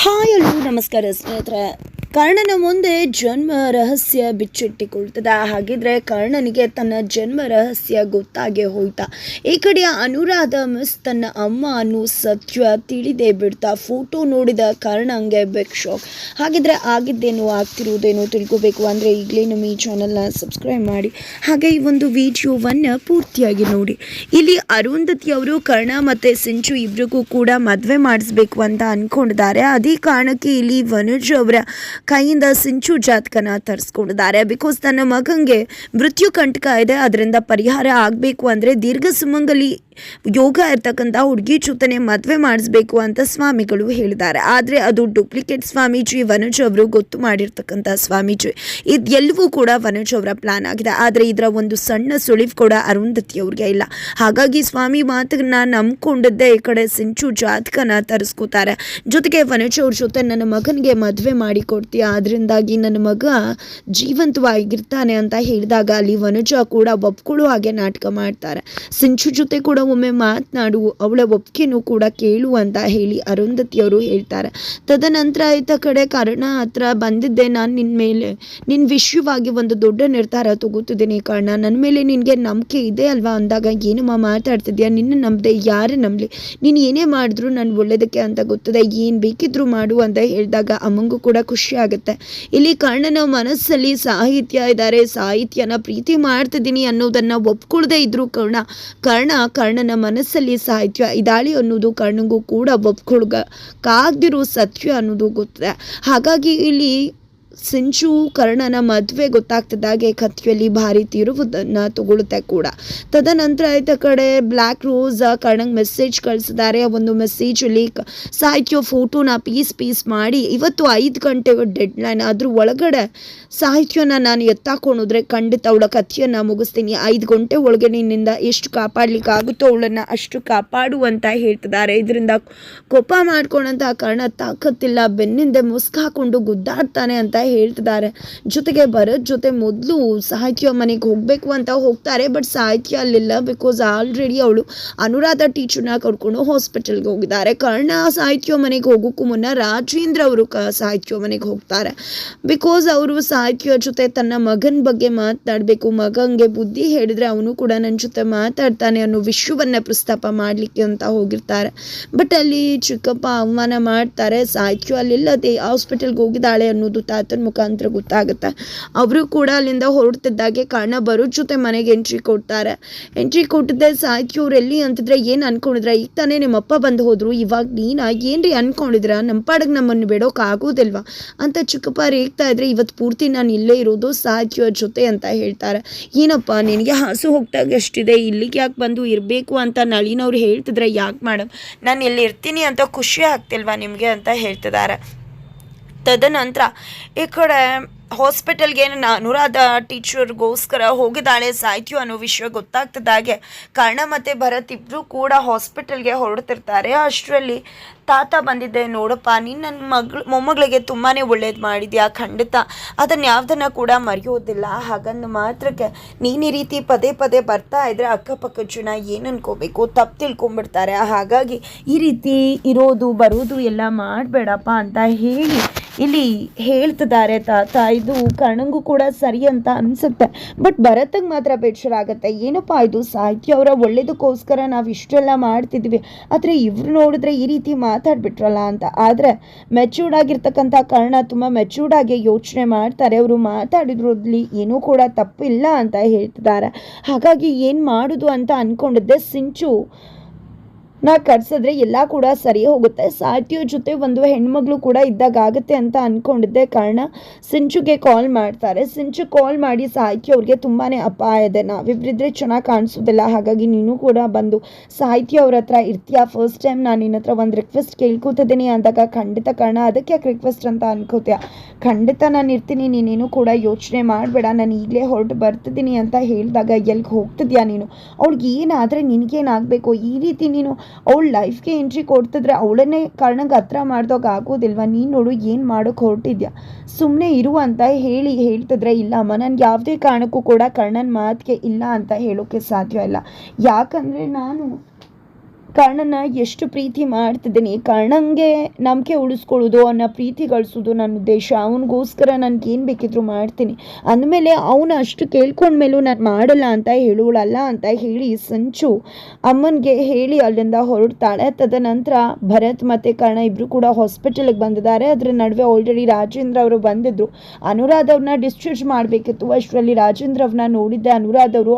Hi ಎಲ್ಲರೂ ನಮಸ್ಕಾರ ಸ್ನೇಹಿತರೆ. ಕರ್ಣನ ಮುಂದೆ ಜನ್ಮ ರಹಸ್ಯ ಬಿಚ್ಚಿಟ್ಟಿಕೊಳ್ತದ. ಹಾಗಿದ್ರೆ ಕರ್ಣನಿಗೆ ತನ್ನ ಜನ್ಮ ರಹಸ್ಯ ಗೊತ್ತಾಗೆ ಹೋಯ್ತಾ. ಈ ಕಡೆಯ ಅನುರಾಧ ಮಿಸ್ ತನ್ನ ಅಮ್ಮ ಅನ್ನೋ ಸತ್ಯ ತಿಳಿದೇ ಬಿಡ್ತಾ ಫೋಟೋ ನೋಡಿದ ಕರ್ಣಂಗೆ ಬೆಕ್ ಶಾಕ್. ಹಾಗಿದ್ರೆ ಆಗಿದ್ದೇನು, ಆಗ್ತಿರುವುದೇನು ತಿಳ್ಕೊಬೇಕು ಅಂದರೆ ಈಗಲೇ ನಮ್ಮ ಈ ಚಾನಲ್ನ ಸಬ್ಸ್ಕ್ರೈಬ್ ಮಾಡಿ. ಹಾಗೆ ಈ ಒಂದು ವಿಡಿಯೋವನ್ನು ಪೂರ್ತಿಯಾಗಿ ನೋಡಿ. ಇಲ್ಲಿ ಅರುಂಧತಿ ಅವರು, ಕರ್ಣ ಮತ್ತು ಸಿಂಚು ಇಬ್ಬರಿಗೂ ಕೂಡ ಮದುವೆ ಮಾಡಿಸ್ಬೇಕು ಅಂತ ಅಂದ್ಕೊಂಡಿದ್ದಾರೆ ಅದೇ ಕಾರಣಕ್ಕೆ ಇಲ್ಲಿ ವನುಜ್ ಅವರ ಕೈಯಿಂದ ಸಿಂಚು ಜಾತಕನ ತರಿಸ್ಕೊಂಡಿದ್ದಾರೆ. ಬಿಕಾಸ್ ತನ್ನ ಮಗಂಗೆ ಮೃತ್ಯು ಕಂಟಕ ಇದೆ, ಅದರಿಂದ ಪರಿಹಾರ ಆಗಬೇಕು ಅಂದರೆ ದೀರ್ಘ ಸುಮಂಗಲಿ ಯೋಗ ಇರ್ತಕ್ಕಂಥ ಹುಡುಗಿ ಜೊತೆನೆ ಮದುವೆ ಮಾಡಿಸ್ಬೇಕು ಅಂತ ಸ್ವಾಮಿಗಳು ಹೇಳಿದ್ದಾರೆ. ಆದರೆ ಅದು ಡೂಪ್ಲಿಕೇಟ್ ಸ್ವಾಮೀಜಿ, ವನುಜ್ ಅವರು ಗೊತ್ತು ಮಾಡಿರ್ತಕ್ಕಂಥ ಸ್ವಾಮೀಜಿ. ಇದೆಲ್ಲವೂ ಕೂಡ ವನುಜ್ ಅವರ ಪ್ಲಾನ್ ಆಗಿದೆ. ಆದರೆ ಇದರ ಒಂದು ಸಣ್ಣ ಸುಳಿವು ಕೂಡ ಅರುಂಧತಿ ಅವ್ರಿಗೆ ಇಲ್ಲ. ಹಾಗಾಗಿ ಸ್ವಾಮಿ ಮಾತನ್ನ ನಂಬ್ಕೊಂಡಿದ್ದೆ ಈ ಕಡೆ ಸಿಂಚು ಜಾತಕನ ತರಿಸ್ಕೋತಾರೆ. ಜೊತೆಗೆ ವನುಜ್ ಅವ್ರ ಜೊತೆ ನನ್ನ ಮಗನಿಗೆ ಮದುವೆ ಮಾಡಿ ಕೊಡ್ತೀಯ ಅದರಿಂದಾಗಿ ನನ್ನ ಮಗ ಜೀವಂತವಾಗಿರ್ತಾನೆ ಅಂತ ಹೇಳಿದಾಗ ಅಲ್ಲಿ ವನುಜ ಕೂಡ ಒಪ್ಕೊಳ್ಳೋ ಹಾಗೆ ನಾಟಕ ಮಾಡ್ತಾರೆ. ಸಿಂಚು ಜೊತೆ ಕೂಡ ಒಮ್ಮೆ ಮಾತನಾಡು ಅವಳ ಒಪ್ಪಿಗೆನೂ ಕೂಡ ಕೇಳು ಅಂತ ಹೇಳಿ ಅರುಂಧತಿಯವರು ಹೇಳ್ತಾರೆ. ತದನಂತರ ಆಯ್ತ ಕಡೆ ಕರ್ಣ ಹತ್ರ ಬಂದಿದ್ದೆ. ನಾನು ನಿನ್ನ ಮೇಲೆ ನಿನ್ನ ವಿಷಯವಾಗಿ ಒಂದು ದೊಡ್ಡ ನಿರ್ಧಾರ ತಗೋತಿದ್ದೀನಿ ಕರ್ಣ. ನನ್ನ ಮೇಲೆ ನಿನಗೆ ನಂಬಿಕೆ ಇದೆ ಅಲ್ವಾ? ಅಂದಾಗ ಏನಮ್ಮ ಮಾತಾಡ್ತಿದ್ಯಾ? ನಿನ್ನ ನಂಬದೆ ಯಾರು ನಂಬಲಿ? ನೀನು ಏನೇ ಮಾಡಿದ್ರು ನಾನು ಒಳ್ಳೇದಕ್ಕೆ ಅಂತ ಗೊತ್ತದೆ. ಏನು ಬೇಕಿದ್ರು ಮಾಡು ಅಂತ ಹೇಳಿದಾಗ, ಅಮ್ಮಂಗೂ ಕೂಡ ಖುಷಿ ಆಗುತ್ತೆ. ಇಲ್ಲಿ ಕರ್ಣನ ಮನಸ್ಸಲ್ಲಿ ಸಾಹಿತ್ಯ ಇದ್ದಾರೆ. ಸಾಹಿತ್ಯನ ಪ್ರೀತಿ ಮಾಡ್ತಿದ್ದೀನಿ ಅನ್ನೋದನ್ನ ಒಪ್ಕೊಳ್ದೇ ಇದ್ರು ಕರ್ಣ. ಕರ್ಣ ಕರ್ಣನ ಮನಸ್ಸಲ್ಲಿ ಸಾಹಿತ್ಯ ಇದಾಳಿ ಅನ್ನೋದು ಕರ್ಣಗೂ ಕೂಡ ಒಪ್ಕೊಳ್ಗ, ಕಾಗ್ದಿರೋ ಸತ್ಯ ಅನ್ನೋದು ಗೊತ್ತಿದೆ. ಹಾಗಾಗಿ ಇಲ್ಲಿ ಸಿಂಚು ಕರ್ಣನ ಮದುವೆ ಗೊತ್ತಾಗ್ತಿದ್ದಾಗೆ ಕಥೆಯಲ್ಲಿ ಭಾರಿ ತಿರುವುದನ್ನು ತಗೊಳುತ್ತೆ ಕೂಡ. ತದನಂತರ ಆಯ್ತ ಕಡೆ ಬ್ಲ್ಯಾಕ್ ರೋಸ್ ಕರ್ಣಂಗೆ ಮೆಸೇಜ್ ಕಳಿಸಿದ್ದಾರೆ ಆ ಒಂದು ಮೆಸೇಜಲ್ಲಿ ಸಾಹಿತ್ಯ ಫೋಟೋನ ಪೀಸ್ ಪೀಸ್ ಮಾಡಿ ಇವತ್ತು ಐದು ಗಂಟೆ ಡೆಡ್ ಲೈನ್ ಅದ್ರ ಒಳಗಡೆ ಸಾಹಿತ್ಯನ ನಾನು ಎತ್ತಾಕೊಂಡ್ರೆ ಖಂಡಿತ ಅವಳ ಕಥೆಯನ್ನು ಮುಗಿಸ್ತೀನಿ. ಐದು ಗಂಟೆ ಒಳಗೆ ನಿನ್ನಿಂದ ಎಷ್ಟು ಕಾಪಾಡ್ಲಿಕ್ಕೆ ಆಗುತ್ತೋ ಅವಳನ್ನು ಅಷ್ಟು ಕಾಪಾಡು ಅಂತ ಹೇಳ್ತಿದ್ದಾರೆ. ಇದರಿಂದ ಕೋಪ ಮಾಡ್ಕೊಂಡಂತ ಕರ್ಣ ತಾಕತ್ತಿಲ್ಲ. ಬೆನ್ನಿಂದ ಮುಸ್ಕ್ ಹಾಕೊಂಡು ಗುದ್ದಾಡ್ತಾನೆ ಅಂತ ಹೇಳ್ತಿದ್ದಾರೆ. ಜೊತೆಗೆ ಭರತ್ ಜೊತೆ ಮೊದಲು ಸಾಹಿತ್ಯ ಮನೆಗೆ ಹೋಗಬೇಕು ಅಂತ ಹೋಗ್ತಾರೆ, ಬಟ್ ಸಾಹಿತ್ಯ ಅಲ್ಲಿಲ್ಲ ಬಿಕಾಸ್ ಆಲ್ರೆಡಿ ಅವಳು ಅನುರಾಧ ಟೀಚರ್ನ ಕರ್ಕೊಂಡು ಹಾಸ್ಪಿಟಲ್ಗೆ ಹೋಗಿದ್ದಾರೆ. ಕರ್ಣ ಸಾಹಿತ್ಯ ಮನೆಗೆ ಹೋಗೋಕ್ಕೂ ಮುನ್ನ ರಾಜೇಂದ್ರ ಅವರು ಕ ಸಾಹಿತ್ಯ ಮನೆಗೆ ಹೋಗ್ತಾರೆ. ಬಿಕಾಸ್ ಅವರು ಸಾಹಿತ್ಯ ಜೊತೆ ತನ್ನ ಮಗನ ಬಗ್ಗೆ ಮಾತನಾಡಬೇಕು ಮಗಂಗೆ ಬುದ್ಧಿ ಹೇಳಿದ್ರೆ ಅವನು ಕೂಡ ನನ್ನ ಜೊತೆ ಮಾತಾಡ್ತಾನೆ ಅನ್ನೋ ವಿಶ್ವವನ್ನು ಪ್ರಸ್ತಾಪ ಮಾಡಲಿಕ್ಕೆ ಅಂತ ಹೋಗಿರ್ತಾರೆ. ಬಟ್ ಅಲ್ಲಿ ಚಿಕ್ಕಪ್ಪ ಅವಮಾನ ಮಾಡ್ತಾರೆ, ಸಾಹಿತ್ಯ ಅಲ್ಲಿಲ್ಲದೆ ಹಾಸ್ಪಿಟಲ್ಗೆ ಹೋಗಿದ್ದಾಳೆ ಅನ್ನೋದು ತಾತನ ಮುಖಾಂತರ ಗೊತ್ತಾಗುತ್ತೆ. ಅವರು ಕೂಡ ಅಲ್ಲಿಂದ ಹೊರಡ್ತಿದ್ದಾಗೆ ಕಾರಣ ಬರೋ ಜೊತೆ ಮನೆಗೆ ಎಂಟ್ರಿ ಕೊಡ್ತಾರೆ. ಎಂಟ್ರಿ ಕೊಟ್ಟಿದ್ದೆ ಸಾಹಿತ್ಯ ಅವ್ರು ಎಲ್ಲಿ ಅಂತಿದ್ರೆ ಏನು ಅನ್ಕೊಂಡಿದ್ರ? ಈಗ ತಾನೇ ನಿಮ್ಮಪ್ಪ ಬಂದು ಹೋದರು. ಇವಾಗ ನೀನ? ಏನ್ರಿ ಅನ್ಕೊಂಡಿದ್ರ? ನಮ್ಮ ಪಾಡಿಗೆ ನಮ್ಮನ್ನು ಬಿಡೋಕೆ ಆಗೋದಿಲ್ವಾ? ಅಂತ ಚಿಕ್ಕಪ್ಪ ರೇಗ್ತಾ ಇದ್ರೆ ಇವತ್ತು ಪೂರ್ತಿ ನಾನು ಇಲ್ಲೇ ಇರೋದು ಸಾಹಿತ್ಯ ಜೊತೆ ಅಂತ ಹೇಳ್ತಾರೆ. ಏನಪ್ಪ, ನಿನಗೆ ಹಾಸು ಹೋಗ್ದಾಗ ಎಷ್ಟಿದೆ? ಇಲ್ಲಿಗೆ ಯಾಕೆ ಬಂದು ಇರಬೇಕು ಅಂತ ನಳಿನವ್ರು ಹೇಳ್ತಿದ್ರೆ ಯಾಕೆ ಮೇಡಮ್ ನಾನು ಇಲ್ಲಿ ಇರ್ತೀನಿ ಅಂತ ಖುಷಿ ಆಗ್ತಿಲ್ವಾ ನಿಮಗೆ ಅಂತ ಹೇಳ್ತಿದ್ದಾರೆ. ತದನಂತರ ಈ ಕಡೆ ಹಾಸ್ಪಿಟಲ್ಗೆ ನನ್ನ ಅನುರಾಧ ಟೀಚರ್ಗೋಸ್ಕರ ಹೋಗಿದ್ದಾಳೆ ಸಾಯ್ತು ಅನ್ನೋ ವಿಷಯ ಗೊತ್ತಾಗ್ತದಾಗೆ ಕರ್ಣ ಮತ್ತು ಭರತ್ ಇಬ್ಬರು ಕೂಡ ಹಾಸ್ಪಿಟಲ್ಗೆ ಹೊರಡ್ತಿರ್ತಾರೆ. ಅಷ್ಟರಲ್ಲಿ ತಾತ ಬಂದಿದ್ದೆ ನೋಡಪ್ಪ, ನೀನು ನನ್ನ ಮಗಳು ಮೊಮ್ಮಗಳಿಗೆ ತುಂಬಾ ಒಳ್ಳೇದು ಮಾಡಿದ್ಯಾ ಖಂಡಿತ. ಅದನ್ನು ಯಾವ್ದನ್ನ ಕೂಡ ಮರೆಯೋದಿಲ್ಲ. ಹಾಗಂದು ಮಾತ್ರಕ್ಕೆ ನೀನು ಈ ರೀತಿ ಪದೇ ಪದೇ ಬರ್ತಾ ಇದ್ರೆ ಅಕ್ಕಪಕ್ಕ ಜನ ಏನು ಅನ್ಕೋಬೇಕು? ತಪ್ಪು ತಿಳ್ಕೊಂಬಿಡ್ತಾರೆ ಹಾಗಾಗಿ ಈ ರೀತಿ ಇರೋದು, ಬರೋದು ಎಲ್ಲ ಮಾಡಬೇಡಪ್ಪ ಅಂತ ಹೇಳಿ ಇಲ್ಲಿ ಹೇಳ್ತಿದ್ದಾರೆ ತಾತ ಇದು ಕರ್ಣಂಗೂ ಕೂಡ ಸರಿ ಅಂತ ಅನ್ಸುತ್ತೆ. ಬಟ್ ಭರತಂಗೆ ಮಾತ್ರ ಬೇಜಾರಾಗತ್ತೆ. ಏನಪ್ಪಾ ಇದು? ಸಾಹಿತ್ಯ ಅವರ ಒಳ್ಳೇದಕ್ಕೋಸ್ಕರ ನಾವು ಇಷ್ಟೆಲ್ಲ ಮಾಡ್ತಿದ್ವಿ. ಆದರೆ ಇವ್ರು ನೋಡಿದ್ರೆ ಈ ರೀತಿ ಮಾತಾಡ್ಬಿಟ್ರಲ್ಲ ಅಂತ. ಆದರೆ ಮೆಚೂರ್ಡ್ ಆಗಿರ್ತಕ್ಕಂಥ ಕಾರಣ ತುಂಬ ಮೆಚೂರ್ಡ್ ಆಗಿ ಯೋಚನೆ ಮಾಡ್ತಾರೆ. ಅವರು ಮಾತಾಡಿದ್ರಲ್ಲಿ ಏನೂ ಕೂಡ ತಪ್ಪಿಲ್ಲ ಅಂತ ಹೇಳ್ತಿದ್ದಾರೆ. ಹಾಗಾಗಿ ಏನು ಮಾಡೋದು ಅಂತ ಅಂದ್ಕೊಂಡಿದ್ದೆ ಸಿಂಚು. ನಾ ಕಟ್ಸಿದ್ರೆ ಎಲ್ಲ ಕೂಡ ಸರಿ ಹೋಗುತ್ತೆ. ಸಾಟಿಯ ಜೊತೆ ಒಂದು ಹೆಣ್ಮಗಳು ಕೂಡ ಇದ್ದಾಗ ಆಗುತ್ತೆ ಅಂತ ಅಂದ್ಕೊಂಡಿದ್ದೆ ಕಾರಣ ಸಿಂಚುಗೆ ಕಾಲ್ ಮಾಡ್ತಾರೆ. ಸಿಂಚು ಕಾಲ್ ಮಾಡಿ ಸಾಹಿತ್ಯ ಅವ್ರಿಗೆ ತುಂಬಾ ಅಪಾಯ ಇದೆ. ನಾವಿಬ್ಬರಿದ್ರೆ ಚೆನ್ನಾಗಿ ಕಾಣಿಸೋದಿಲ್ಲ. ಹಾಗಾಗಿ ನೀನು ಕೂಡ ಬಂದು ಸಾಹಿತ್ಯ ಅವ್ರ ಹತ್ರ ಇರ್ತೀಯ? ಫಸ್ಟ್ ಟೈಮ್ ನಾನು ನಿನ್ನ ಹತ್ರ ಒಂದು ರಿಕ್ವೆಸ್ಟ್ ಕೇಳ್ಕೊತಿದ್ದೀನಿ ಅಂದಾಗ ಖಂಡಿತ ಕಾರಣ, ಅದಕ್ಕೆ ರಿಕ್ವೆಸ್ಟ್ ಅಂತ ಅನ್ಕೋತೀಯ? ಖಂಡಿತ ನಾನು ಇರ್ತೀನಿ, ನೀನೇನು ಕೂಡ ಯೋಚನೆ ಮಾಡಬೇಡ, ನಾನು ಈಗಲೇ ಹೊರಟು ಬರ್ತಿದ್ದೀನಿ ಅಂತ ಹೇಳಿದಾಗ ಎಲ್ಲಿಗೆ ಹೋಗ್ತಿದ್ಯಾ ನೀನು? ಅವ್ಳಿಗೆ ಏನಾದರೆ ನಿನಗೇನಾಗಬೇಕು? ಈ ರೀತಿ ನೀನು ಅವಳ ಲೈಫ್ಗೆ ಎಂಟ್ರಿ ಕೊಡ್ತಿದ್ರೆ ಅವಳನ್ನೇ ಕಾರಣಕ್ಕೆ ಹತ್ರ ಮಾಡ್ದಾಗ ಆಗೋದಿಲ್ವ? ನೀನು ನೋಡು ಏನು ಮಾಡೋಕೆ ಹೊರಟಿದ್ಯಾ? ಸುಮ್ಮನೆ ಇರು ಅಂತ ಹೇಳಿ ಹೇಳ್ತಿದ್ರೆ ಇಲ್ಲ ಅಮ್ಮ, ನನಗೆ ಯಾವುದೇ ಕಾರಣಕ್ಕೂ ಕೂಡ ಕರ್ಣನ ಮಾತಿಗೆ ಇಲ್ಲ ಅಂತ ಹೇಳೋಕ್ಕೆ ಸಾಧ್ಯ ಇಲ್ಲ. ಯಾಕಂದರೆ ನಾನು ಕರ್ಣನ ಎಷ್ಟು ಪ್ರೀತಿ ಮಾಡ್ತಿದ್ದೀನಿ. ಕರ್ಣಂಗೆ ನಂಬಿಕೆ ಉಳಿಸ್ಕೊಳ್ಳೋದು ಅವನ ಪ್ರೀತಿ ಗಳಿಸೋದು ನನ್ನ ಉದ್ದೇಶ. ಅವನಿಗೋಸ್ಕರ ನನಗೆ ಏನು ಬೇಕಿದ್ರು ಮಾಡ್ತೀನಿ. ಅಂದಮೇಲೆ ಅವನು ಅಷ್ಟು ಕೇಳ್ಕೊಂಡ್ಮೇಲೂ ನಾನು ಮಾಡಲ್ಲ ಅಂತ ಹೇಳುವಳಲ್ಲ ಅಂತ ಹೇಳಿ ಸಂಚು ಅಮ್ಮನಿಗೆ ಹೇಳಿ ಅಲ್ಲಿಂದ ಹೊರಡ್ತಾಳೆ. ತದನಂತರ ಭರತ್ ಮತ್ತು ಕರ್ಣ ಇಬ್ಬರು ಕೂಡ ಹಾಸ್ಪಿಟಲ್ಗೆ ಬಂದಿದ್ದಾರೆ. ಅದರ ನಡುವೆ ಆಲ್ರೆಡಿ ರಾಜೇಂದ್ರ ಅವರು ಬಂದಿದ್ದರು ಅನುರಾಧ ಅವ್ರನ್ನ ಡಿಸ್ಚಾರ್ಜ್ ಮಾಡಬೇಕಿತ್ತು. ಅಷ್ಟರಲ್ಲಿ ರಾಜೇಂದ್ರ ಅವ್ರನ್ನ ನೋಡಿದ್ದೆ. ಅನುರಾಧ ಅವರು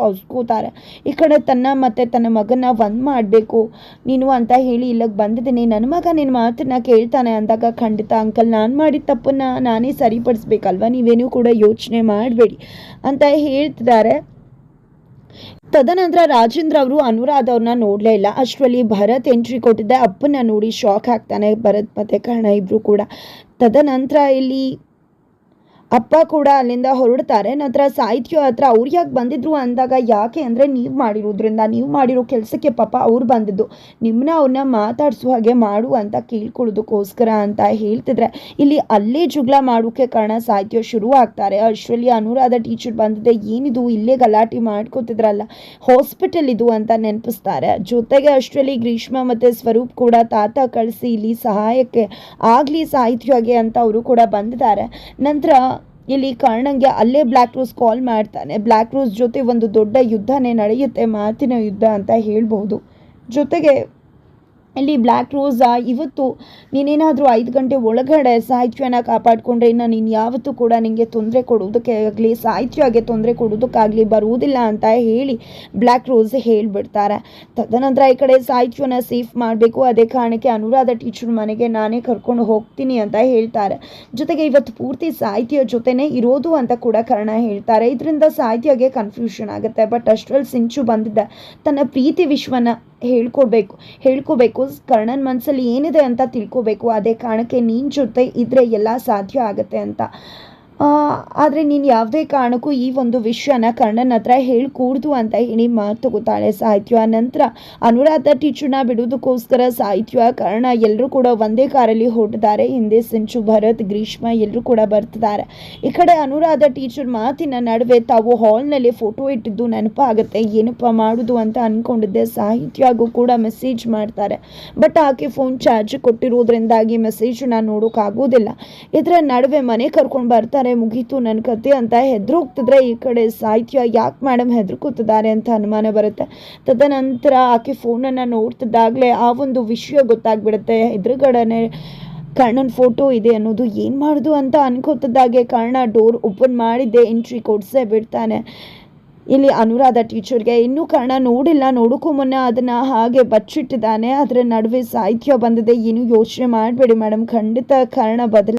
ಈ ಕಡೆ ತನ್ನ ಮತ್ತು ತನ್ನ ಮಗನ ಒಂದು ಮಾಡಬೇಕು. ನೀನು ಅಂತ ಹೇಳಿ ಇಲ್ಲಿಗೆ ಬಂದಿದ್ದೀನಿ. ನನ್ನ ಮಗ ನಿನ್ನ ಮಾತನ್ನ ಕೇಳ್ತಾನೆ ಅಂದಾಗ ಖಂಡಿತ ಅಂಕಲ್ ನಾನು ಮಾಡಿದ ತಪ್ಪನ್ನ ನಾನೇ ಸರಿಪಡಿಸ್ಬೇಕಲ್ವ? ನೀವೇನೂ ಕೂಡ ಯೋಚನೆ ಮಾಡಬೇಡಿ ಅಂತ ಹೇಳ್ತಿದ್ದಾರೆ. ತದನಂತರ ರಾಜೇಂದ್ರ ಅವರು ಅನುರಾಧ ಅವ್ರನ್ನ ನೋಡಲೇ ಇಲ್ಲ. ಅಷ್ಟರಲ್ಲಿ ಭರತ್ ಎಂಟ್ರಿ ಕೊಟ್ಟಿದ್ದೆ. ಅಪ್ಪನ್ನ ನೋಡಿ ಶಾಕ್ ಆಗ್ತಾನೆ ಭರತ್ ಮತ್ತು ಕರ್ಣ ಇಬ್ಬರು ಕೂಡ. ತದನಂತರ ಇಲ್ಲಿ ಅಪ್ಪ ಕೂಡ ಅಲ್ಲಿಂದ ಹೊರಡ್ತಾರೆ. ನಂತರ ಸಾಹಿತ್ಯ ಹತ್ರ ಅವ್ರು ಯಾಕೆ ಬಂದಿದ್ರು ಅಂದಾಗ ಯಾಕೆ ಅಂದರೆ ನೀವು ಮಾಡಿರೋದ್ರಿಂದ, ನೀವು ಮಾಡಿರೋ ಕೆಲಸಕ್ಕೆ ಪಾಪ ಅವ್ರು ಬಂದಿದ್ದು. ನಿಮ್ಮನ್ನ ಅವ್ರನ್ನ ಮಾತಾಡಿಸೋ ಹಾಗೆ ಮಾಡು ಅಂತ ಕೇಳ್ಕೊಳ್ಳೋದಕ್ಕೋಸ್ಕರ ಅಂತ ಹೇಳ್ತಿದ್ರೆ, ಇಲ್ಲಿ ಅಲ್ಲೇ ಜುಗ್ಲ ಮಾಡೋಕ್ಕೆ ಕಾರಣ ಸಾಹಿತ್ಯ ಶುರು ಆಗ್ತಾರೆ ಅಷ್ಟರಲ್ಲಿ ಅನುರಾಧ ಟೀಚರ್ ಬಂದಿದೆ ಏನಿದು ಇಲ್ಲೇ ಗಲಾಟೆ ಮಾಡ್ಕೋತಿದ್ರಲ್ಲ ಹಾಸ್ಪಿಟಲ್ ಇದು ಅಂತ ನೆನಪಿಸ್ತಾರೆ. ಜೊತೆಗೆ ಅಷ್ಟರಲ್ಲಿ ಗ್ರೀಷ್ಮ ಮತ್ತು ಸ್ವರೂಪ್ ಕೂಡ ತಾತ ಕಳಿಸಿ ಇಲ್ಲಿ ಸಹಾಯಕ್ಕೆ ಆಗಲಿ ಸಾಹಿತ್ಯಗೆ ಅಂತ ಅವರು ಕೂಡ ಬಂದಿದ್ದಾರೆ. ನಂತರ ಇಲ್ಲಿ ಕರ್ಣಂಗೆ ಅಲ್ಲೇ ಬ್ಲ್ಯಾಕ್ ರೋಸ್ ಕಾಲ್ ಮಾಡ್ತಾನೆ. ಬ್ಲ್ಯಾಕ್ ರೋಸ್ ಜೊತೆ ಒಂದು ದೊಡ್ಡ ಯುದ್ಧನೇ ನಡೆಯುತ್ತೆ, ಮಾತಿನ ಯುದ್ಧ ಅಂತ ಹೇಳ್ಬೋದು ಜೊತೆಗೆ ಇಲ್ಲಿ ಬ್ಲ್ಯಾಕ್ ರೋಸಾ, ಇವತ್ತು ನೀನೇನಾದರೂ ಐದು ಗಂಟೆ ಒಳಗಡೆ ಸಾಹಿತ್ಯನ ಕಾಪಾಡಿಕೊಂಡ್ರೆ ಇನ್ನು ನೀನು ಯಾವತ್ತೂ ಕೂಡ ನಿನಗೆ ತೊಂದರೆ ಕೊಡೋದಕ್ಕೆ ಆಗಲಿ, ಸಾಹಿತ್ಯಗೆ ತೊಂದರೆ ಕೊಡೋದಕ್ಕಾಗಲಿ ಬರುವುದಿಲ್ಲ ಅಂತ ಹೇಳಿ ಬ್ಲ್ಯಾಕ್ ರೋಸ್ ಹೇಳಿಬಿಡ್ತಾರೆ. ತದನಂತರ ಈ ಕಡೆ ಸಾಹಿತ್ಯನ ಸೇಫ್ ಮಾಡಬೇಕು, ಅದೇ ಕಾರಣಕ್ಕೆ ಅನುರಾಧ ಟೀಚರ್ ಮನೆಗೆ ನಾನೇ ಕರ್ಕೊಂಡು ಹೋಗ್ತೀನಿ ಅಂತ ಹೇಳ್ತಾರೆ. ಜೊತೆಗೆ ಇವತ್ತು ಪೂರ್ತಿ ಸಾಹಿತ್ಯ ಜೊತೆನೇ ಇರೋದು ಅಂತ ಕೂಡ ಕಾರಣ ಹೇಳ್ತಾರೆ. ಇದರಿಂದ ಸಾಹಿತ್ಯಗೆ ಕನ್ಫ್ಯೂಷನ್ ಆಗುತ್ತೆ ಬಟ್ ಅಷ್ಟರಲ್ಲಿ ಸಿಂಚು ಬಂದಿದ್ದ ತನ್ನ ಪ್ರೀತಿ ವಿಶ್ವನ ಹೇಳ್ಕೊಡ್ಬೇಕು ಹೇಳ್ಕೋಬೇಕು ಕರ್ಣನ ಮನಸ್ಸಲ್ಲಿ ಏನಿದೆ ಅಂತ ತಿಳ್ಕೊಬೇಕು. ಅದೇ ಕಾರಣಕ್ಕೆ ನೀನು ಜೊತೆ ಇದ್ದರೆ ಎಲ್ಲ ಸಾಧ್ಯ ಆಗುತ್ತೆ ಅಂತ. ಆದರೆ ನೀನು ಯಾವುದೇ ಕಾರಣಕ್ಕೂ ಈ ಒಂದು ವಿಷಯನ ಕರ್ಣನ ಹತ್ರ ಹೇಳ್ಕೂಡ್ದು ಅಂತ ಹೇಳಿ ಮಾತು ತಗೋತಾಳೆ ಸಾಹಿತ್ಯ. ನಂತರ ಅನುರಾಧ ಟೀಚರ್ನ ಬಿಡೋದಕ್ಕೋಸ್ಕರ ಸಾಹಿತ್ಯ, ಕರ್ಣ ಎಲ್ಲರೂ ಕೂಡ ಒಂದೇ ಕಾರಲ್ಲಿ ಹೊರಟಿದ್ದಾರೆ ಹಿಂದೆ ಸಂಚು, ಭರತ್, ಗ್ರೀಷ್ಮ ಎಲ್ಲರೂ ಕೂಡ ಬರ್ತಿದ್ದಾರೆ ಈ ಕಡೆ ಅನುರಾಧ ಟೀಚರ್ ಮಾತಿನ ನಡುವೆ ತಾವು ಹಾಲ್ನಲ್ಲಿ ಫೋಟೋ ಇಟ್ಟಿದ್ದು ನೆನಪಾಗುತ್ತೆ. ಏನಪ್ಪ ಮಾಡೋದು ಅಂತ ಅಂದ್ಕೊಂಡಿದ್ದೆ ಸಾಹಿತ್ಯಗೂ ಕೂಡ ಮೆಸೇಜ್ ಮಾಡ್ತಾರೆ. ಬಟ್ ಆಕೆ ಫೋನ್ ಚಾರ್ಜ್ ಕೊಟ್ಟಿರೋದ್ರಿಂದಾಗಿ ಮೆಸೇಜನ್ನ ನೋಡೋಕ್ಕಾಗೋದಿಲ್ಲ ಇದರ ನಡುವೆ ಮನೆ ಕರ್ಕೊಂಡು ಬರ್ತಾರೆ. ಮುಗೀತು ನನ್ನ ಕತೆ ಅಂತ ಹೆದರೋಗ್ತಿದ್ರೆ ಈ ಕಡೆ ಸಾಹಿತ್ಯ ಯಾಕೆ ಮೇಡಮ್ ಹೆದರ್ಕೋತಿದ್ದಾರೆ ಅಂತ ಅನುಮಾನ ಬರುತ್ತೆ. ತದನಂತರ ಆಕೆ ಫೋನನ್ನು ನೋಡ್ತಿದ್ದಾಗಲೇ ಆ ಒಂದು ವಿಷಯ ಗೊತ್ತಾಗ್ಬಿಡುತ್ತೆ. ಎದುರುಗಡೆ ಕರ್ಣನ ಫೋಟೋ ಇದೆ ಅನ್ನೋದು ಏನು ಮಾಡೋದು ಅಂತ ಅನ್ಕೋತಿದ್ದಾಗೆ ಕರ್ಣ ಡೋರ್ ಓಪನ್ ಮಾಡಿದ್ದೆ, ಎಂಟ್ರಿ ಕೊಡಿಸೇ ಬಿಡ್ತಾನೆ. ಇಲ್ಲಿ ಅನುರಾಧ ಟೀಚರ್ಗೆ, ಇನ್ನೂ ಕರ್ಣ ನೋಡಿಲ್ಲ, ನೋಡೋಕ್ಕೂ ಮುನ್ನ ಅದನ್ನು ಹಾಗೆ ಬಚ್ಚಿಟ್ಟಿದ್ದಾನೆ ಅದರ ನಡುವೆ ಸಾಹಿತ್ಯ ಬಂದಿದೆ, ಏನು ಯೋಚನೆ ಮಾಡಬೇಡಿ ಮೇಡಮ್ ಖಂಡಿತ ಕರ್ಣ ಬದಲ